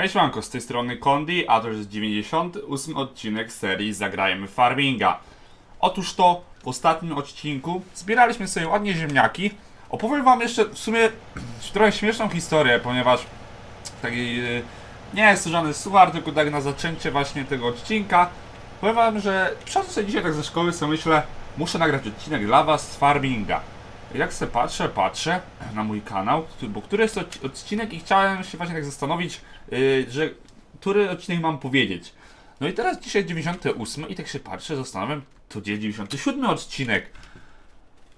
Hej siemanko, z tej strony Kondi, a to jest 98 odcinek serii Zagrajmy Farminga. Otóż to, w ostatnim odcinku zbieraliśmy sobie ładnie ziemniaki. Opowiem wam jeszcze w sumie trochę śmieszną historię, ponieważ taki, yy, nie jest to żaden suchar, tylko tak na zaczęcie właśnie tego odcinka. Powiem wam, że sobie dzisiaj tak ze szkoły, sobie myślę, muszę nagrać odcinek dla was z Farminga. Jak sobie patrzę, patrzę na mój kanał, bo który jest odcinek i chciałem się właśnie tak zastanowić, yy, że który odcinek mam powiedzieć. No i teraz dzisiaj 98 i tak się patrzę, zastanawiam, to gdzie 97 odcinek.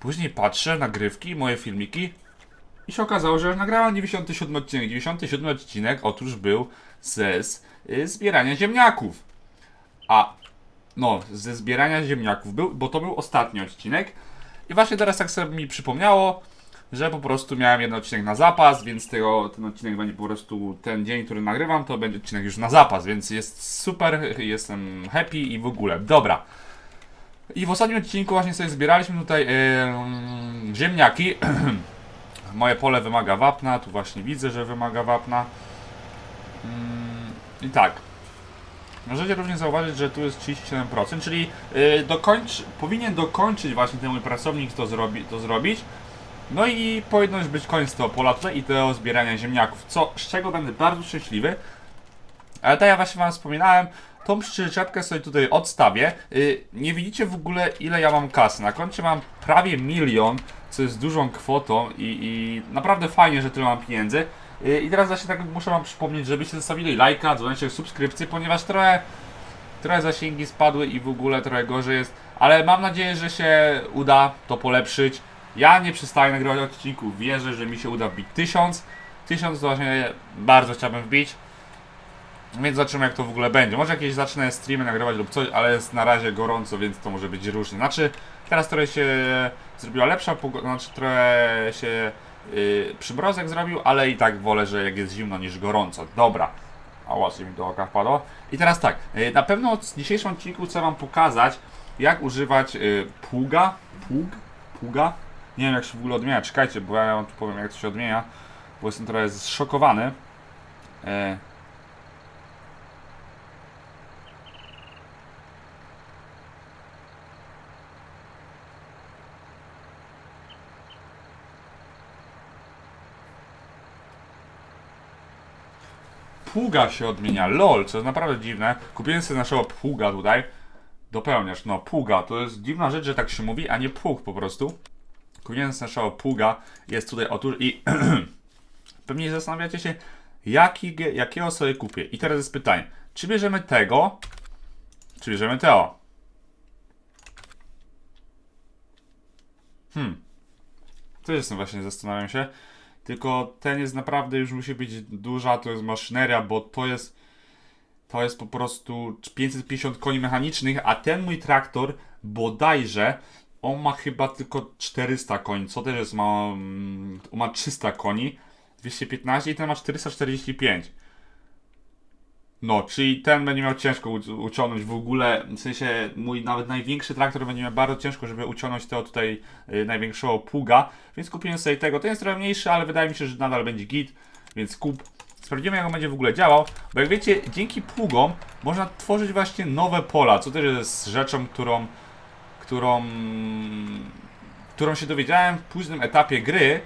Później patrzę, nagrywki, moje filmiki i się okazało, że już nagrałem 97 odcinek. 97 odcinek otóż był ze y, zbierania ziemniaków. A no, ze zbierania ziemniaków był, bo to był ostatni odcinek. I właśnie teraz tak sobie mi przypomniało, że po prostu miałem jeden odcinek na zapas, więc tego, ten odcinek będzie po prostu ten dzień, który nagrywam, to będzie odcinek już na zapas, więc jest super, jestem happy i w ogóle. Dobra. I w ostatnim odcinku właśnie sobie zbieraliśmy tutaj em, ziemniaki. Moje pole wymaga wapna, tu właśnie widzę, że wymaga wapna. Mm, I tak. Możecie również zauważyć, że tu jest 37%, czyli yy, dokończ, powinien dokończyć właśnie ten mój pracownik to, zrobi, to zrobić. No i powinno już być koniec tego pola tutaj i tego zbierania ziemniaków, co, z czego będę bardzo szczęśliwy. Ale tak jak właśnie wam wspominałem, tą przyczepkę sobie tutaj odstawię. Yy, nie widzicie w ogóle ile ja mam kasy. Na koncie mam prawie milion, co jest dużą kwotą i, i naprawdę fajnie, że tyle mam pieniędzy. I teraz właśnie tak muszę wam przypomnieć, żebyście zostawili lajka, dzwonicie subskrypcję, ponieważ trochę, trochę zasięgi spadły i w ogóle trochę gorzej jest. Ale mam nadzieję, że się uda to polepszyć. Ja nie przestaję nagrywać odcinków, wierzę, że mi się uda wbić 1000. 1000 to właśnie bardzo chciałbym wbić. Więc zobaczymy jak to w ogóle będzie. Może jakieś zacznę streamy nagrywać lub coś, ale jest na razie gorąco, więc to może być różnie. Znaczy, teraz trochę się zrobiła lepsza pogoda, znaczy trochę się yy, przymrozek zrobił, ale i tak wolę, że jak jest zimno niż gorąco. Dobra. A ładnie mi do oka wpadło. I teraz tak, yy, na pewno w dzisiejszym odcinku chcę wam pokazać, jak używać yy, pługa. Pług? Pługa? Nie wiem jak się w ogóle odmienia, czekajcie, bo ja wam tu powiem jak to się odmienia, bo jestem trochę zszokowany. Yy. Pługa się odmienia, lol, co jest naprawdę dziwne. Kupiłem sobie naszego pługa tutaj. Dopełniasz, no pługa, to jest dziwna rzecz, że tak się mówi, a nie pług po prostu. Kupiłem sobie naszego pługa, jest tutaj otóż i pewnie zastanawiacie się, jaki, jakiego sobie kupię. I teraz jest pytanie, czy bierzemy tego, czy bierzemy Teo? Hmm. To jestem właśnie, zastanawiam się. Tylko ten jest naprawdę już musi być duża, to jest maszyneria, bo to jest to jest po prostu 550 koni mechanicznych, a ten mój traktor bodajże on ma chyba tylko 400 koni, co też jest ma, mm, on ma 300 koni, 215 i ten ma 445. No, czyli ten będzie miał ciężko uciągnąć w ogóle, w sensie mój nawet największy traktor będzie miał bardzo ciężko, żeby uciągnąć tego tutaj y, największego pługa, więc kupiłem sobie tego. Ten jest trochę mniejszy, ale wydaje mi się, że nadal będzie git, więc kup. Sprawdzimy jak on będzie w ogóle działał, bo jak wiecie, dzięki pługom można tworzyć właśnie nowe pola, co też jest rzeczą, którą, którą, którą się dowiedziałem w późnym etapie gry,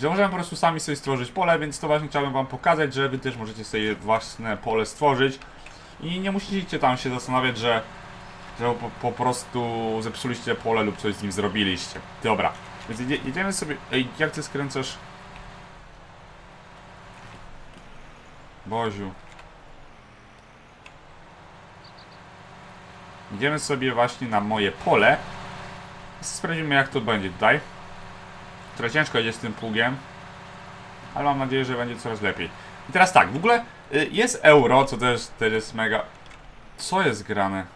że możemy po prostu sami sobie stworzyć pole, więc to właśnie chciałbym wam pokazać, że wy też możecie sobie własne pole stworzyć i nie musicie tam się zastanawiać, że, że po, po prostu zepsuliście pole lub coś z nim zrobiliście. Dobra, więc jedzie, jedziemy sobie... Ej, jak ty skręcasz? Boziu. Idziemy sobie właśnie na moje pole. Sprawdzimy jak to będzie tutaj. Trochę ciężko idzie z tym pługiem. Ale mam nadzieję, że będzie coraz lepiej. I teraz tak, w ogóle y, jest euro, co też, też jest mega... Co jest grane?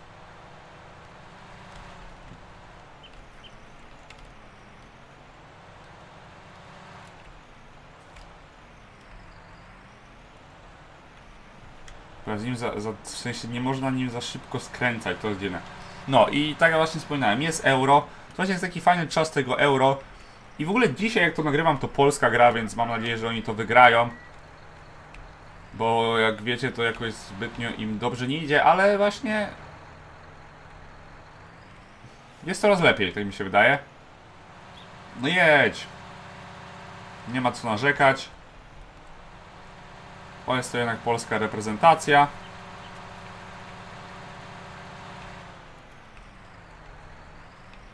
Teraz nim za, za, w sensie nie można nim za szybko skręcać, to jest dziwne. No i tak jak właśnie wspominałem, jest euro. To właśnie jest taki fajny czas tego euro. I w ogóle dzisiaj jak to nagrywam to polska gra, więc mam nadzieję, że oni to wygrają. Bo jak wiecie, to jakoś zbytnio im dobrze nie idzie, ale właśnie jest coraz lepiej, tak mi się wydaje. No jedź. Nie ma co narzekać. Bo jest to jednak polska reprezentacja.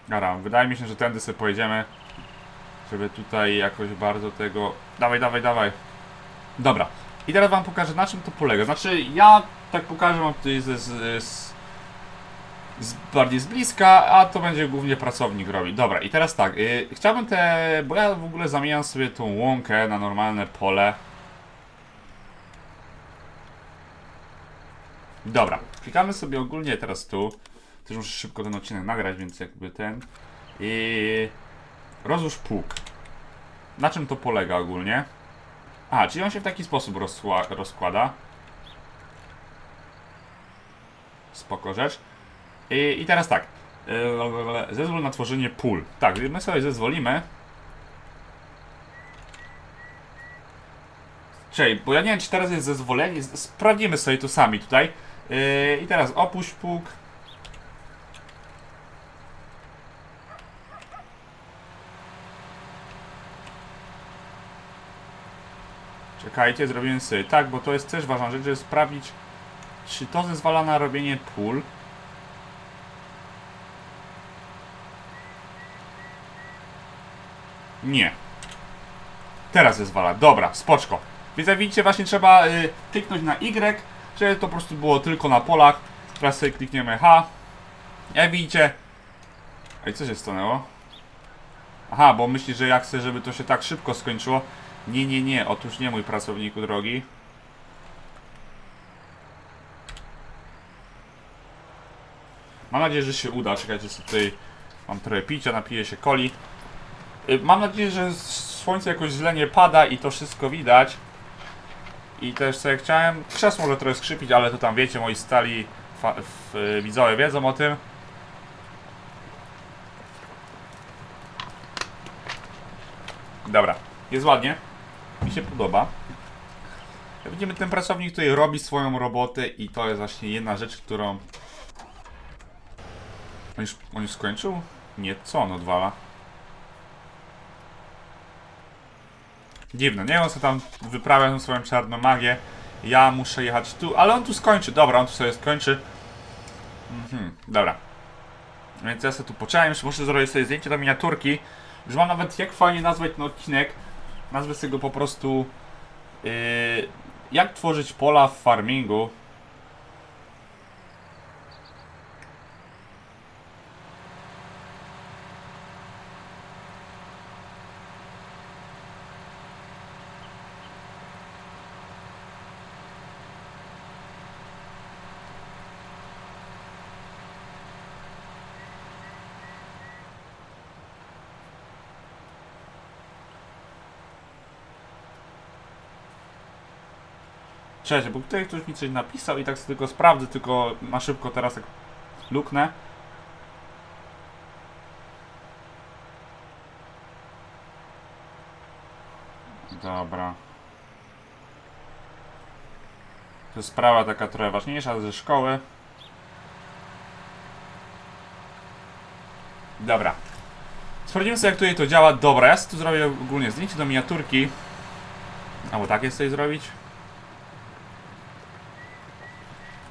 Dobra, wydaje mi się, że tędy sobie pojedziemy. Żeby tutaj jakoś bardzo tego... Dawaj, dawaj, dawaj. Dobra. I teraz wam pokażę na czym to polega. Znaczy ja tak pokażę wam tutaj z, z, z, z bardziej z bliska, a to będzie głównie pracownik robić. Dobra, i teraz tak, y, chciałbym te, bo ja w ogóle zamieniam sobie tą łąkę na normalne pole. Dobra, klikamy sobie ogólnie teraz tu. Też muszę szybko ten odcinek nagrać, więc jakby ten. I rozłóż pług. Na czym to polega ogólnie? A, czyli on się w taki sposób rozkła- rozkłada. Spoko rzecz. I, I teraz tak. Yy, Zezwól na tworzenie pól. Tak, my sobie zezwolimy. Czej, bo ja nie wiem, czy teraz jest zezwolenie. Sprawdzimy sobie to sami tutaj. Yy, I teraz opuść pług. Czekajcie, zrobimy sobie tak, bo to jest też ważna rzecz, żeby sprawdzić, czy to zezwala na robienie pól. Nie. Teraz zezwala. Dobra, spoczko. Więc jak widzicie, właśnie trzeba y, kliknąć na Y, żeby to po prostu było tylko na polach. Teraz sobie klikniemy H. Jak widzicie... Ej, co się stanęło? Aha, bo myśli, że ja chcę, żeby to się tak szybko skończyło. Nie, nie, nie. Otóż nie, mój pracowniku drogi. Mam nadzieję, że się uda. Czekajcie, sobie tutaj mam trochę picia, napiję się coli. Y, Mam nadzieję, że słońce jakoś źle nie pada i to wszystko widać. I też sobie chciałem... Krzesło może trochę skrzypić, ale to tam wiecie, moi stali y, widzowie wiedzą o tym. Dobra, jest ładnie. Się podoba. Widzimy, ten pracownik tutaj robi swoją robotę i to jest właśnie jedna rzecz, którą... On już, on już skończył? Nie, co on odwala? Dziwne, nie? On sobie tam wyprawia tą swoją czarną magię. Ja muszę jechać tu, ale on tu skończy. Dobra, on tu sobie skończy. Mhm, dobra. Więc ja sobie tu poczekam, jeszcze muszę zrobić sobie zdjęcie do miniaturki. Już mam nawet jak fajnie nazwać ten odcinek. Nazwę sobie go po prostu yy, jak tworzyć pola w farmingu. Cześć, bo tutaj ktoś mi coś napisał i tak sobie tylko sprawdzę, tylko na szybko teraz tak luknę. Dobra. To jest sprawa taka trochę ważniejsza ze szkoły. Dobra. Sprawdzimy sobie jak tutaj to działa. Dobra, ja sobie tu zrobię ogólnie zdjęcie do miniaturki. Albo tak jest sobie zrobić.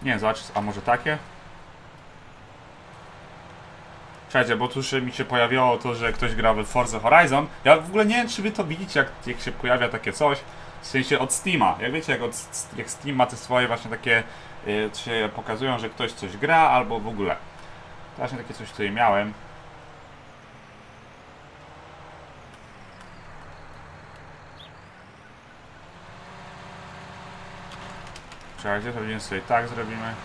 Nie, zobacz, a może takie? Czekajcie, bo tu już mi się pojawiało to, że ktoś gra w Forza Horizon. Ja w ogóle nie wiem, czy wy to widzicie, jak, jak się pojawia takie coś. W sensie od Steama. Jak wiecie, jak, od, jak Steam ma te swoje właśnie takie, y, się pokazują, że ktoś coś gra, albo w ogóle. Właśnie takie coś tutaj miałem. Czekajcie, zrobimy sobie tak, zrobimy.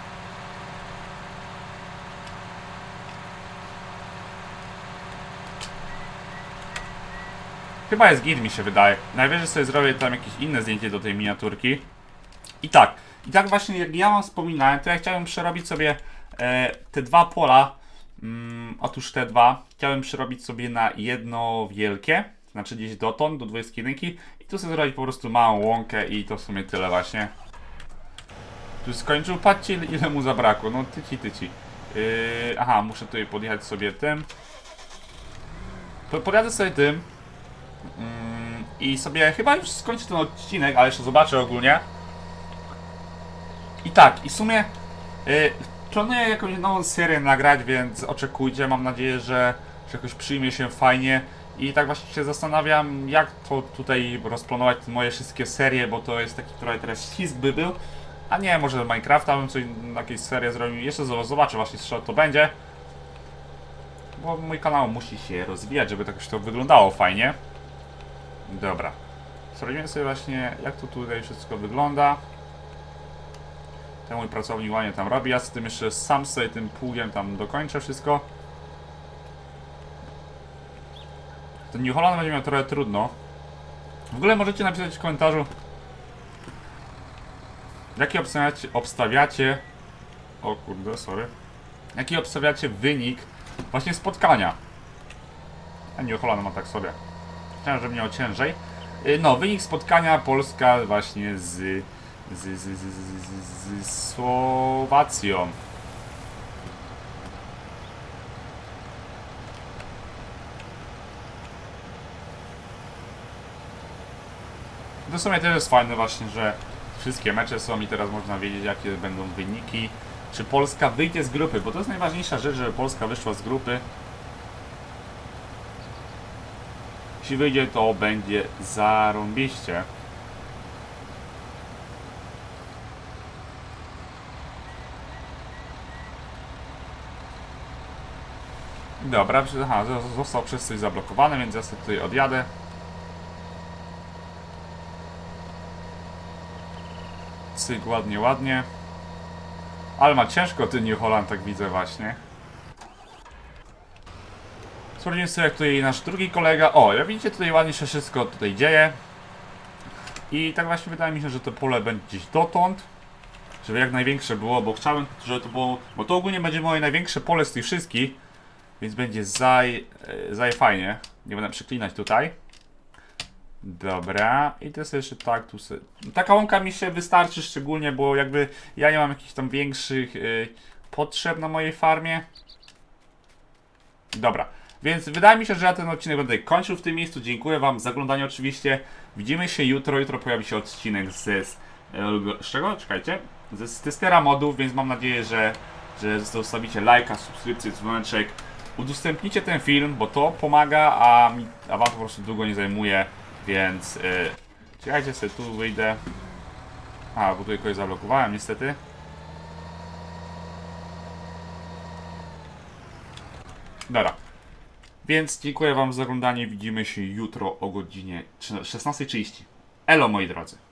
Chyba jest git, mi się wydaje. Najwyżej sobie zrobię tam jakieś inne zdjęcie do tej miniaturki. I tak, i tak właśnie jak ja wam wspominałem, to ja chciałem przerobić sobie e, te dwa pola. Mm, otóż te dwa chciałem przerobić sobie na jedno wielkie, znaczy gdzieś dotąd, do 21 i tu sobie zrobić po prostu małą łąkę i to w sumie tyle właśnie. Tu skończył. Patrzcie ile, mu zabrakło. No tyci, tyci. Yy, aha, muszę tutaj podjechać sobie tym. Po- Podjadę sobie tym. Mm, I sobie chyba już skończę ten odcinek, ale jeszcze zobaczę ogólnie. I tak, i w sumie yy, planuję jakąś nową serię nagrać, więc oczekujcie. Mam nadzieję, że, że jakoś przyjmie się fajnie. I tak właśnie się zastanawiam, jak to tutaj rozplanować moje wszystkie serie, bo to jest taki trochę teraz ścisk by był. A nie, może Minecrafta bym coś, jakieś serię zrobił. Jeszcze zo- zobaczę właśnie, co to będzie. Bo mój kanał musi się rozwijać, żeby już to wyglądało fajnie. Dobra. Sprawdzimy sobie właśnie, jak to tutaj wszystko wygląda. Ten mój pracownik ładnie tam robi, ja z tym jeszcze sam sobie tym pługiem tam dokończę wszystko. Ten New Holland będzie miał trochę trudno. W ogóle możecie napisać w komentarzu, jaki obstawiacie, obstawiacie o kurde, sorry. Jaki obstawiacie wynik właśnie spotkania? A New Holland ma tak sobie. Chciałem, żeby miał ciężej. Y, No, wynik spotkania Polska właśnie z, z, z, z, z, z Słowacją. To w sumie też jest fajne właśnie, że wszystkie mecze są i teraz można wiedzieć jakie będą wyniki. Czy Polska wyjdzie z grupy, bo to jest najważniejsza rzecz, żeby Polska wyszła z grupy. Jeśli wyjdzie, to będzie zarąbiście. Dobra, aha, zo- został przez coś zablokowany, więc ja sobie tutaj odjadę. Cyk, ładnie, ładnie. Ale ma ciężko ten New Holland, tak widzę właśnie. Sprawdzimy sobie jak tutaj nasz drugi kolega. O, jak widzicie tutaj ładnie się wszystko tutaj dzieje. I tak właśnie wydaje mi się, że to pole będzie gdzieś dotąd. Żeby jak największe było, bo chciałem, żeby to było... Bo to ogólnie będzie moje największe pole z tych wszystkich. Więc będzie zaj, e, zaj fajnie. Nie będę przeklinać tutaj. Dobra, i to jest jeszcze tak, tu se... Taka łąka mi się wystarczy szczególnie, bo jakby ja nie mam jakichś tam większych y, potrzeb na mojej farmie. Dobra, więc wydaje mi się, że ja ten odcinek będę kończył w tym miejscu. Dziękuję Wam za oglądanie oczywiście. Widzimy się jutro, jutro pojawi się odcinek z... z, z czego? Czekajcie. Z, z testera modów, więc mam nadzieję, że, że zostawicie lajka, subskrypcję, dzwoneczek. Udostępnicie ten film, bo to pomaga, a, mi, a Wam po prostu długo nie zajmuje. Więc yy, czekajcie sobie tu wyjdę. A, bo tutaj kogoś zablokowałem niestety. Dobra. Więc dziękuję Wam za oglądanie. Widzimy się jutro o godzinie 16.30. Elo moi drodzy.